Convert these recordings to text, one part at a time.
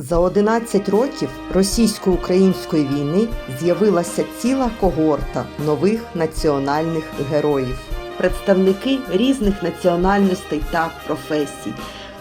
За 11 років російсько-української війни з'явилася ціла когорта нових національних героїв, представники різних національностей та професій.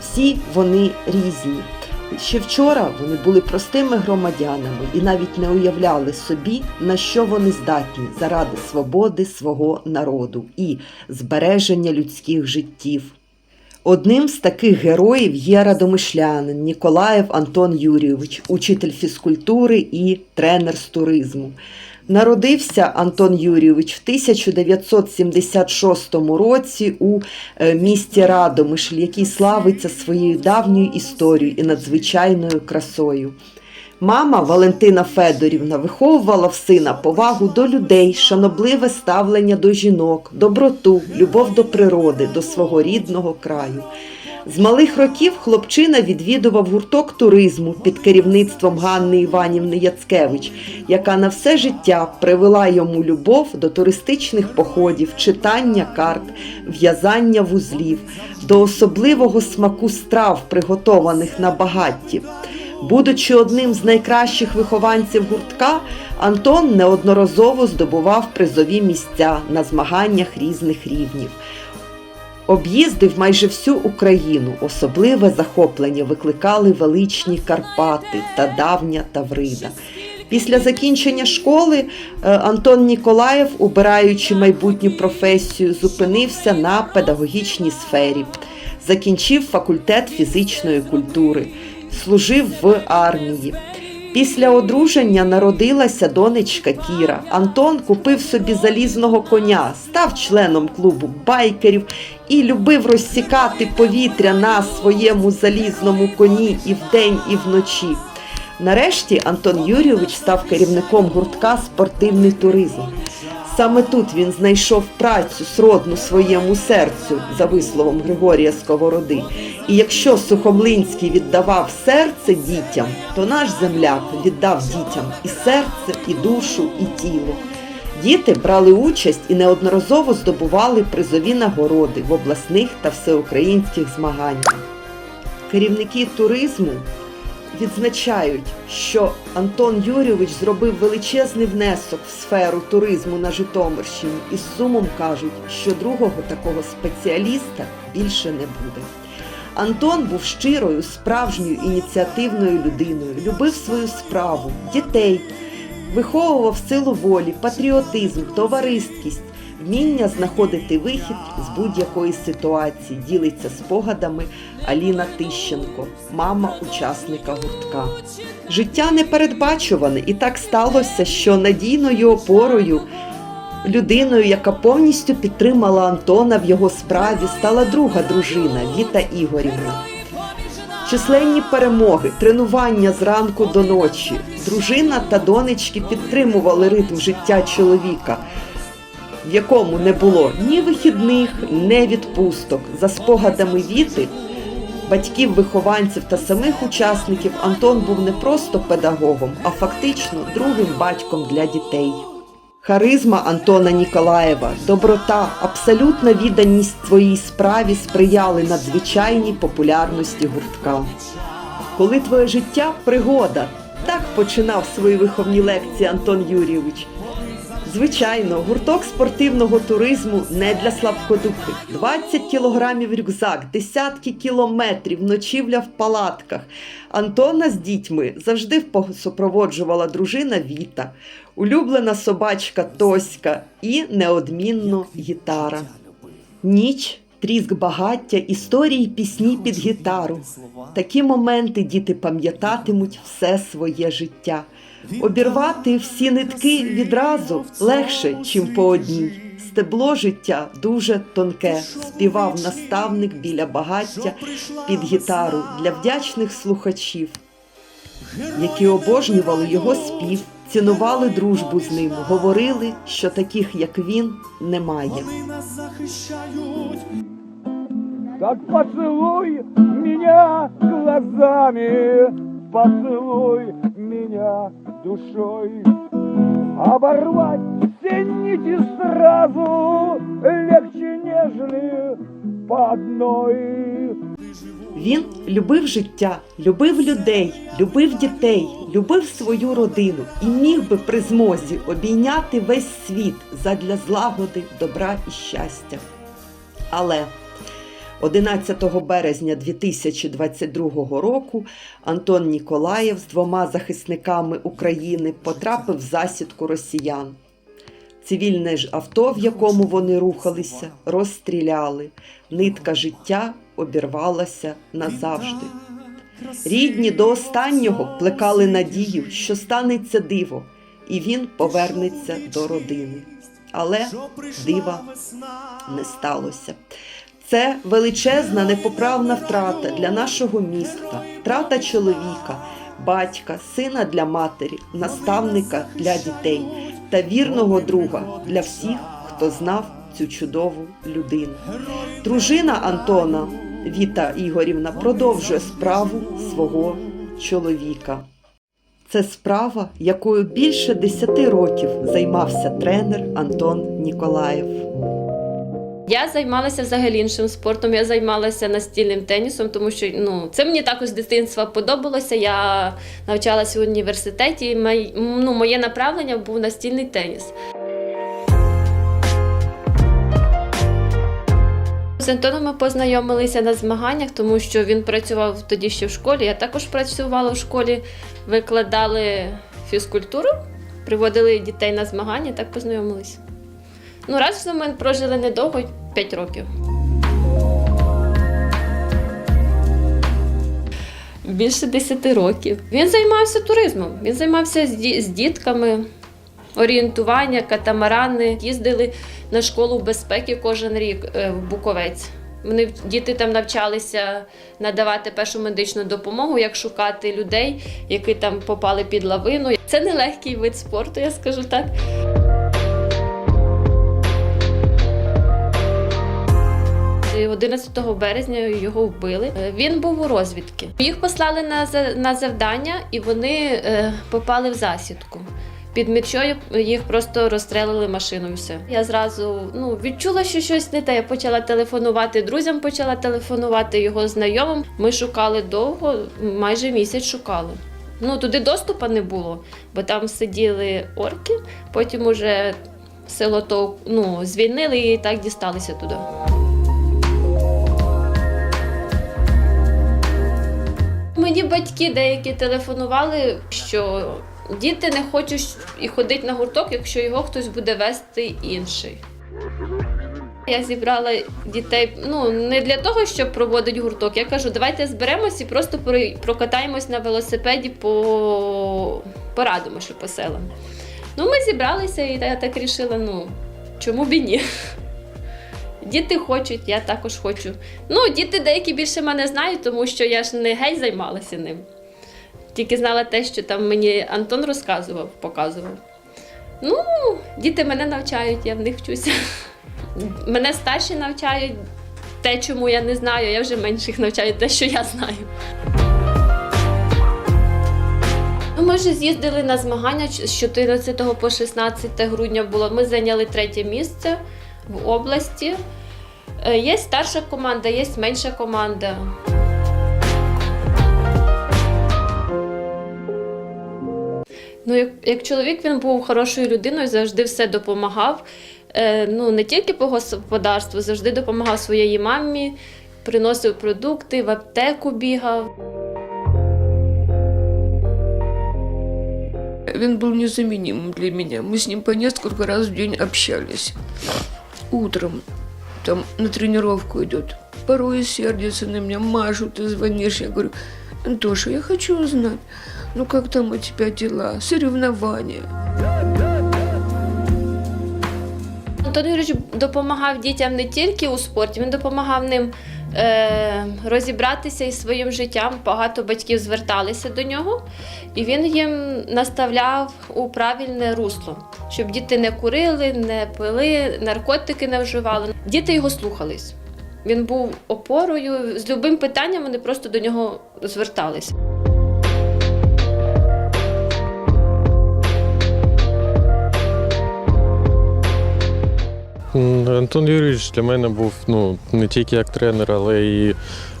Всі вони різні. Ще вчора вони були простими громадянами і навіть не уявляли собі, на що вони здатні заради свободи свого народу і збереження людських життів. Одним з таких героїв є радомишлянин Ніколаєв Антон Юрійович, учитель фізкультури і тренер з туризму. Народився Антон Юрійович в 1976 році у е, місті Радомишль, який славиться своєю давньою історією і надзвичайною красою. Мама Валентина Федорівна виховувала в сина повагу до людей, шанобливе ставлення до жінок, доброту, любов до природи, до свого рідного краю. З малих років хлопчина відвідував гурток туризму під керівництвом Ганни Іванівни Яцкевич, яка на все життя привела йому любов до туристичних походів, читання карт, в'язання вузлів, до особливого смаку страв, приготованих на багатті. Будучи одним з найкращих вихованців гуртка, Антон неодноразово здобував призові місця на змаганнях різних рівнів. Об'їздив майже всю Україну. Особливе захоплення викликали величні Карпати та давня Таврида. Після закінчення школи е, Антон Ніколаєв, обираючи майбутню професію, зупинився на педагогічній сфері. Закінчив факультет фізичної культури, служив в армії. Після одруження народилася донечка Кіра. Антон купив собі залізного коня, став членом клубу байкерів і любив розсікати повітря на своєму залізному коні і вдень, і вночі. Нарешті Антон Юрійович став керівником гуртка Спортивний туризм. Саме тут він знайшов працю сродну своєму серцю, за висловом Григорія Сковороди. І якщо Сухомлинський віддавав серце дітям, то наш земляк віддав дітям і серце, і душу, і тіло. Діти брали участь і неодноразово здобували призові нагороди в обласних та всеукраїнських змаганнях. Керівники туризму відзначають, що Антон Юрійович зробив величезний внесок в сферу туризму на Житомирщині і з сумом кажуть, що другого такого спеціаліста більше не буде. Антон був щирою, справжньою ініціативною людиною, любив свою справу, дітей, виховував силу волі, патріотизм, товариськість, вміння знаходити вихід з будь-якої ситуації, ділиться спогадами Аліна Тищенко, мама учасника гуртка. Життя непередбачуване, і так сталося, що надійною опорою. Людиною, яка повністю підтримала Антона в його справі, стала друга дружина Віта Ігорівна. Численні перемоги, тренування зранку до ночі. Дружина та донечки підтримували ритм життя чоловіка, в якому не було ні вихідних, ні відпусток. За спогадами Віти, батьків, вихованців та самих учасників, Антон був не просто педагогом, а фактично другим батьком для дітей. Харизма Антона Ніколаєва, доброта, абсолютна відданість своїй справі сприяли надзвичайній популярності гуртка. Коли твоє життя пригода, так починав свої виховні лекції Антон Юрійович. Звичайно, гурток спортивного туризму не для слабкодухих. 20 кілограмів рюкзак, десятки кілометрів, ночівля в палатках. Антона з дітьми завжди супроводжувала дружина Віта, улюблена собачка Тоська і неодмінно гітара. Ніч, тріск багаття, історії, пісні під гітару. Такі моменти діти пам'ятатимуть все своє життя. Обірвати всі нитки відразу легше, чим по одній. Стебло життя дуже тонке, співав наставник біля багаття під гітару для вдячних слухачів, які обожнювали його спів, цінували дружбу з ним, говорили, що таких, як він, немає. Так поцелуй меня глазами, поцелуй меня душой. Оборвать все нити сразу легче, нежели по одной. Він любив життя, любив людей, любив дітей, любив свою родину і міг би при змозі обійняти весь світ задля злагоди, добра і щастя. Але 11 березня 2022 року Антон Ніколаєв з двома захисниками України потрапив в засідку росіян. Цивільне ж авто, в якому вони рухалися, розстріляли. Нитка життя обірвалася назавжди. Рідні до останнього плекали надію, що станеться диво, і він повернеться до родини. Але дива не сталося. Це величезна непоправна втрата для нашого міста, втрата чоловіка, батька, сина для матері, наставника для дітей та вірного друга для всіх, хто знав цю чудову людину. Дружина Антона Віта Ігорівна продовжує справу свого чоловіка. Це справа, якою більше 10 років займався тренер Антон Ніколаєв. Я займалася взагалі іншим спортом. Я займалася настільним тенісом, тому що ну це мені також з дитинства подобалося. Я навчалася в університеті. май- ну, моє направлення був настільний теніс. З Антоном ми познайомилися на змаганнях, тому що він працював тоді ще в школі. Я також працювала в школі, викладали фізкультуру, приводили дітей на змагання, так познайомилися. Ну, разом ми прожили недовго 5 років. Більше 10 років. Він займався туризмом. Він займався з, дітками, орієнтування, катамарани. Їздили на школу безпеки кожен рік е, в Буковець. Вони діти там навчалися надавати першу медичну допомогу, як шукати людей, які там попали під лавину. Це нелегкий вид спорту, я скажу так. 11 березня його вбили. Е, Він був у розвідки. Їх послали на, за- на завдання, і вони е, попали в засідку. Під мічою їх просто розстрелили машиною. Все. Я зразу ну, відчула, що щось не те. Я почала телефонувати друзям, почала телефонувати його знайомим. Ми шукали довго, майже місяць шукали. Ну туди доступу не було, бо там сиділи орки, потім уже село то ну, звільнили і так дісталися туди. Мені батьки деякі телефонували, що діти не хочуть і ходити на гурток, якщо його хтось буде вести інший. Я зібрала дітей ну не для того, щоб проводити гурток. Я кажу, давайте зберемось і просто прокатаємось на велосипеді по порадимо, що по селам. Ну, ми зібралися, і я так рішила, ну чому б і ні. Діти хочуть, я також хочу. Ну, діти деякі більше мене знають, тому що я ж не геть займалася ним. Тільки знала те, що там мені Антон розказував, показував. Ну, діти мене навчають, я в них вчуся. Мене старші навчають те, чому я не знаю, я вже менших навчаю те, що я знаю. Ну, Ми вже з'їздили на змагання з 14 по 16 грудня було. Ми зайняли третє місце в області. Е, Є старша команда, є менша команда. Ну, як, як чоловік він був хорошою людиною, завжди все допомагав. Е, ну, не тільки по господарству, завжди допомагав своєї мамі, приносив продукти, в аптеку бігав. Он был незаменимым для меня. Мы с ним по несколько раз в день общались. Утром там на тренировку идет. Порой сердится на меня, Машу, ты звонишь. Я говорю, Антоша, я хочу узнать, ну как там у тебя дела, соревнования. Антон Юрійович допомагав дітям не тільки у спорті, він допомагав ним розібратися із своїм життям. Багато батьків зверталися до нього, і він їм наставляв у правильне русло, щоб діти не курили, не пили, наркотики не вживали. Діти його слухались. Він був опорою. З любим питанням вони просто до нього зверталися. Антон Юрійович для мене був ну, не тільки як тренер, але і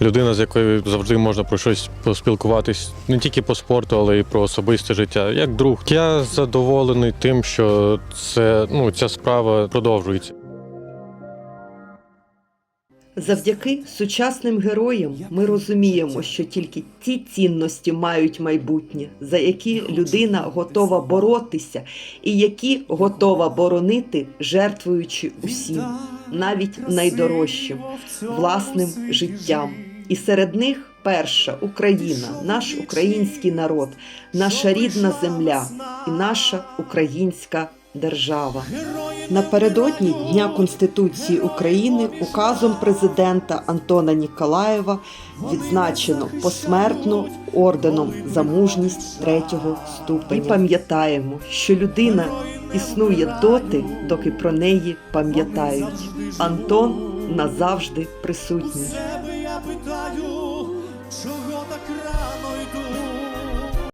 людина, з якою завжди можна про щось поспілкуватись не тільки по спорту, але й про особисте життя. Як друг. Я задоволений тим, що це, ну, ця справа продовжується. Завдяки сучасним героям ми розуміємо, що тільки ті цінності мають майбутнє, за які людина готова боротися, і які готова боронити, жертвуючи усім, навіть найдорожчим власним життям. І серед них перша Україна, наш український народ, наша рідна земля і наша українська держава. Напередодні Дня Конституції України указом президента Антона Ніколаєва відзначено посмертно орденом за мужність третього ступеня. І пам'ятаємо, що людина існує доти, доки про неї пам'ятають. Антон назавжди присутній.